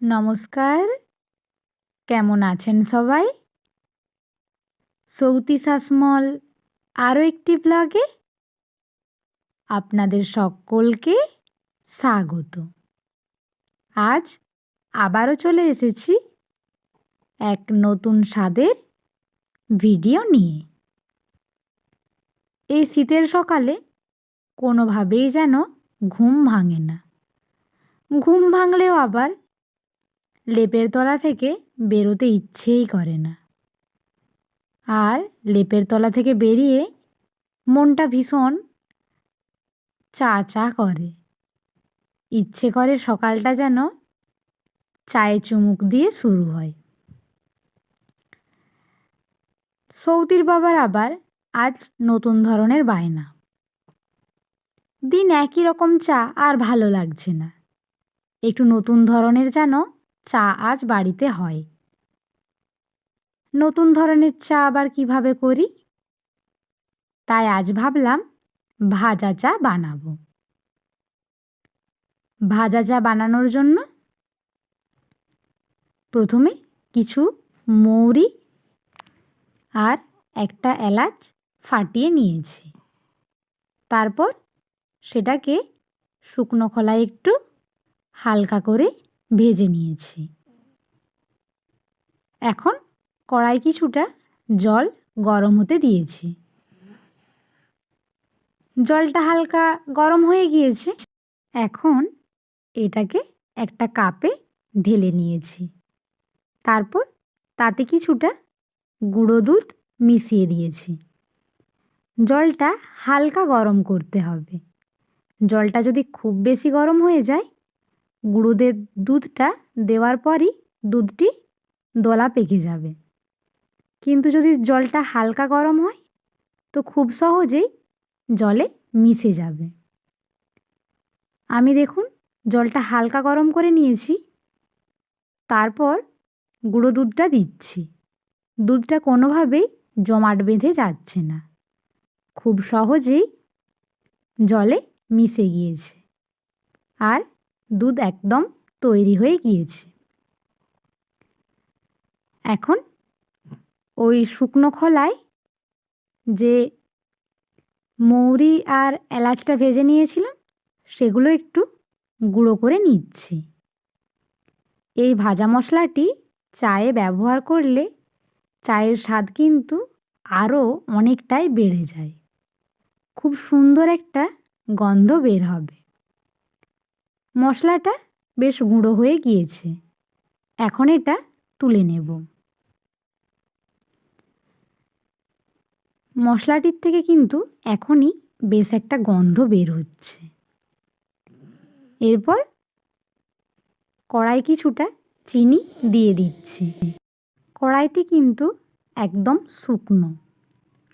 নমস্কার। কেমন আছেন সবাই? সৌতি শাসমল আরও একটি ব্লগে আপনাদের সকলকে স্বাগত। আজ আবারও চলে এসেছি এক নতুন স্বাদের ভিডিও নিয়ে। এই শীতের সকালে কোনোভাবেই যেন ঘুম ভাঙে না। ঘুম ভাঙলেও আবার লেপের তলা থেকে বেরোতে ইচ্ছেই করে না। আর লেপের তলা থেকে বেরিয়ে মনটা ভীষণ চা চা করে। ইচ্ছে করে সকালটা যেন চায়ে চুমুক দিয়ে শুরু হয়। সৌতির বাবার আবার আজ নতুন ধরনের বায়না। দিন একই রকম চা আর ভালো লাগছে না। একটু নতুন ধরনের যেন চা আজ বাড়িতে হয়। নতুন ধরনের চা আবার কীভাবে করি? তাই আজ ভাবলাম ভাজা চা বানাবো। ভাজা চা বানানোর জন্য প্রথমে কিছু মৌরি আর একটা এলাচ ফাটিয়ে নিয়েছি। তারপর সেটাকে শুকনো খোলায় একটু হালকা করে ভেজে নিয়েছি। এখন কড়াই কিছুটা জল গরম হতে দিয়েছি। জলটা হালকা গরম হয়ে গিয়েছে। এখন এটাকে একটা কাপে ঢেলে নিয়েছি। তারপর তাতে কিছুটা গুঁড়ো দুধ মিশিয়ে দিয়েছি। জলটা হালকা গরম করতে হবে। জলটা যদি খুব বেশি গরম হয়ে যায় গুঁড়োদের দুধটা দেওয়ার পরই দুধটি দলা পেকে যাবে। কিন্তু যদি জলটা হালকা গরম হয়, তো খুব সহজেই জলে মিশে যাবে। আমি দেখুন, জলটা হালকা গরম করে নিয়েছি, তারপর গুঁড়ো দুধটা দিচ্ছি। দুধটা কোনোভাবেই জমাট বেঁধে যাচ্ছে না। খুব সহজেই জলে মিশে গিয়েছে। আর দুধ একদম তৈরি হয়ে গিয়েছে। এখন ওই শুকনো খোলায় যে মৌরি আর এলাচটা ভেজে নিয়েছিলাম, সেগুলো একটু গুঁড়ো করে নিচ্ছি। এই ভাজা মশলাটি চায়ে ব্যবহার করলে চায়ের স্বাদ কিন্তু আরও অনেকটাই বেড়ে যায়। খুব সুন্দর একটা গন্ধ বের হবে। মশলাটা বেশ গুঁড়ো হয়ে গিয়েছে। এখন এটা তুলে নেব। মশলাটির থেকে কিন্তু এখনই বেশ একটা গন্ধ বের হচ্ছে। এরপর কড়াই কিছুটা চিনি দিয়ে দিচ্ছি। কড়াইটি কিন্তু একদম শুকনো।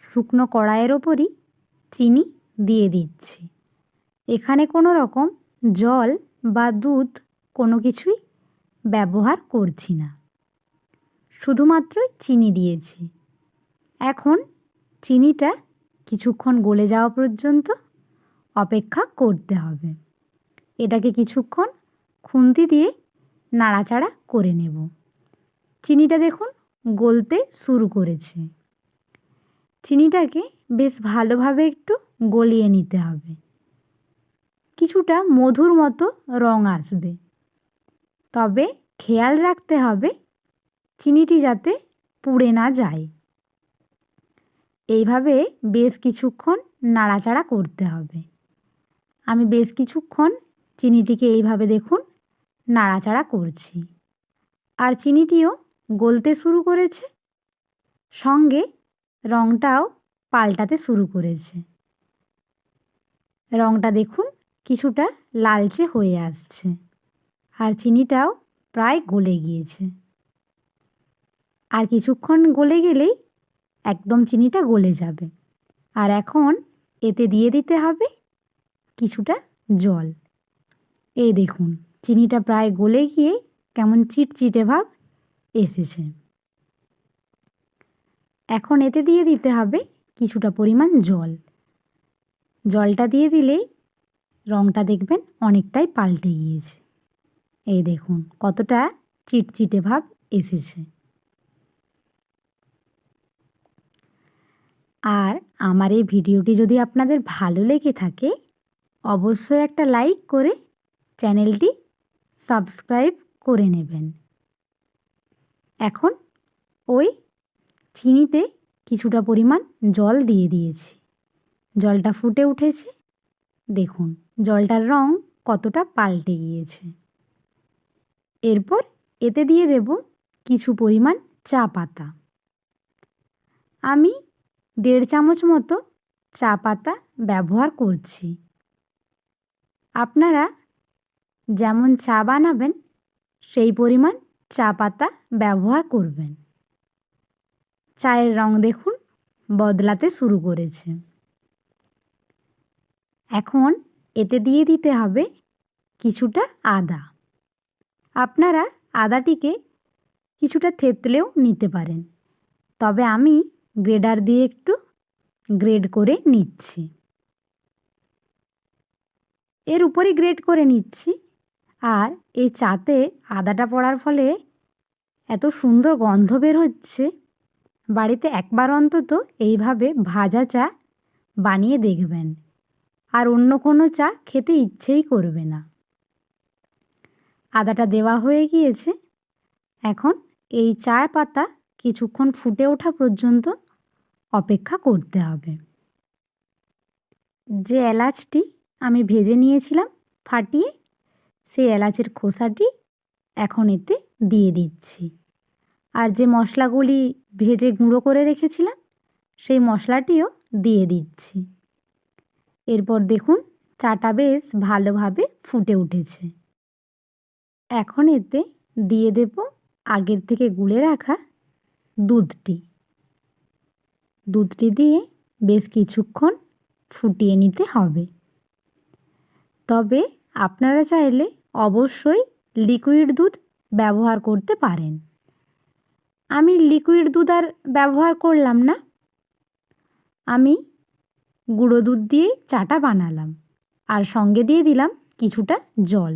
শুকনো কড়াইয়ের ওপরই চিনি দিয়ে দিচ্ছি। এখানে কোনো রকম জল বা দুধ কোনো কিছুই ব্যবহার করছি না। শুধুমাত্রই চিনি দিয়েছি। এখন চিনিটা কিছুক্ষণ গলে যাওয়া পর্যন্ত অপেক্ষা করতে হবে। এটাকে কিছুক্ষণ খুন্তি দিয়ে নাড়াচাড়া করে নেব। চিনিটা দেখুন গলতে শুরু করেছে। চিনিটাকে বেশ ভালোভাবে একটু গলিয়ে নিতে হবে। কিছুটা মধুর মতো রং আসবে। তবে খেয়াল রাখতে হবে চিনিটি যাতে পুড়ে না যায়। এইভাবে বেশ কিছুক্ষণ নাড়াচাড়া করতে হবে। আমি বেশ কিছুক্ষণ চিনিটিকে এইভাবে দেখুন, নাড়াচাড়া করছি। আর চিনিটিও গলতে শুরু করেছে, সঙ্গে রঙটাও পাল্টাতে শুরু করেছে। রঙটা দেখুন কিছুটা লালচে হয়ে আসছে আর চিনিটাও প্রায় গলে গিয়েছে। আর কিছুক্ষণ গলে গেলেই একদম চিনিটা গলে যাবে। আর এখন এতে দিয়ে দিতে হবে কিছুটা জল। এই দেখুন, চিনিটা প্রায় গলে গিয়ে কেমন চিটচিটে ভাব এসেছে। এখন এতে দিয়ে দিতে হবে কিছুটা পরিমাণ জল। জলটা দিয়ে দিলেই রঙটা দেখবেন অনেকটাই পাল্টে গিয়েছে। এই দেখুন, কতটা চিটচিটে ভাব এসেছে। আর আমার এই ভিডিওটি যদি আপনাদের ভালো লেগে থাকে, অবশ্যই একটা লাইক করে চ্যানেলটি সাবস্ক্রাইব করে নেবেন। এখন ওই চিনিতে কিছুটা পরিমাণ জল দিয়ে দিয়েছি। জলটা ফুটে উঠেছে। দেখুন, জলটার রং কতটা পাল্টে গিয়েছে। এরপর এতে দিয়ে দেব কিছু পরিমাণ চা পাতা। আমি দেড় চামচ মতো চা পাতা ব্যবহার করছি। আপনারা যেমন চা বানাবেন, সেই পরিমাণ চা পাতা ব্যবহার করবেন। চায়ের রং দেখুন বদলাতে শুরু করেছে। এখন এতে দিয়ে দিতে হবে কিছুটা আদা। আপনারা আদাটিকে কিছুটা থেতলেও নিতে পারেন। তবে আমি গ্রেডার দিয়ে একটু গ্রেড করে নিচ্ছি। এর উপরে গ্রেড করে নিচ্ছি। আর এই চাতে আদাটা পড়ার ফলে এত সুন্দর গন্ধ বের হচ্ছে। বাড়িতে একবার অন্তত এইভাবে ভাজা চা বানিয়ে দেখবেন। আর অন্য কোনো চা খেতে ইচ্ছেই করবে না। আদাটা দেওয়া হয়ে গিয়েছে। এখন এই চা পাতা কিছুক্ষণ ফুটে ওঠা পর্যন্ত অপেক্ষা করতে হবে। যে এলাচটি আমি ভেজে নিয়েছিলাম ফাটিয়ে, সেই এলাচের খোসাটি এখন এতে দিয়ে দিচ্ছি। আর যে মশলাগুলি ভেজে গুঁড়ো করে রেখেছিলাম, সেই মশলাটিও দিয়ে দিচ্ছি। এরপর দেখুন চাটা বেশ ভালোভাবে ফুটে উঠেছে। এখন এতে দিয়ে দেব আগের থেকে গুলে রাখা দুধটি। দুধটি দিয়ে বেশ কিছুক্ষণ ফুটিয়ে নিতে হবে। তবে আপনারা চাইলে অবশ্যই লিকুইড দুধ ব্যবহার করতে পারেন। আমি লিকুইড দুধ আর ব্যবহার করলাম না। আমি গুঁড়ো দুধ দিয়ে চাটা বানালাম আর সঙ্গে দিয়ে দিলাম কিছুটা জল।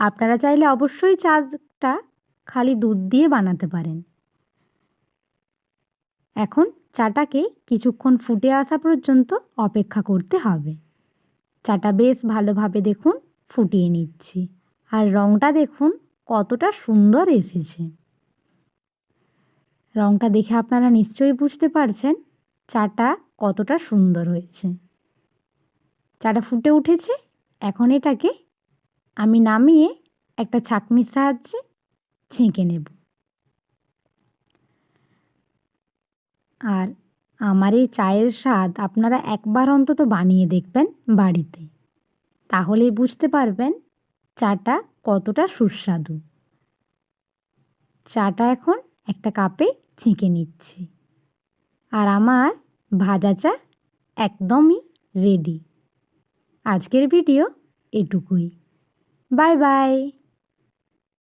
আপনারা চাইলে অবশ্যই চাটা খালি দুধ দিয়ে বানাতে পারেন। এখন চাটাকে কিছুক্ষণ ফুটে আসা পর্যন্ত অপেক্ষা করতে হবে। চাটা বেশ ভালোভাবে দেখুন, ফুটিয়ে নিচ্ছি আর রঙটা দেখুন কতটা সুন্দর এসেছে। রঙটা দেখে আপনারা নিশ্চয়ই বুঝতে পারছেন, চাটা কতটা সুন্দর হয়েছে। চাটা ফুটে উঠেছে, এখন এটাকে আমি নামিয়ে একটা ছাঁকনির সাহায্যে ছেঁকে নেব। আর আমার এই চায়ের স্বাদ আপনারা একবার অন্তত বানিয়ে দেখবেন বাড়িতে। তাহলেই বুঝতে পারবেন চাটা কতটা সুস্বাদু। চাটা এখন একটা কাপে ছেঁকে নিচ্ছি। আর আমার ভাজা চা একদমই রেডি আজকের ভিডিও এটুকুই। Bye bye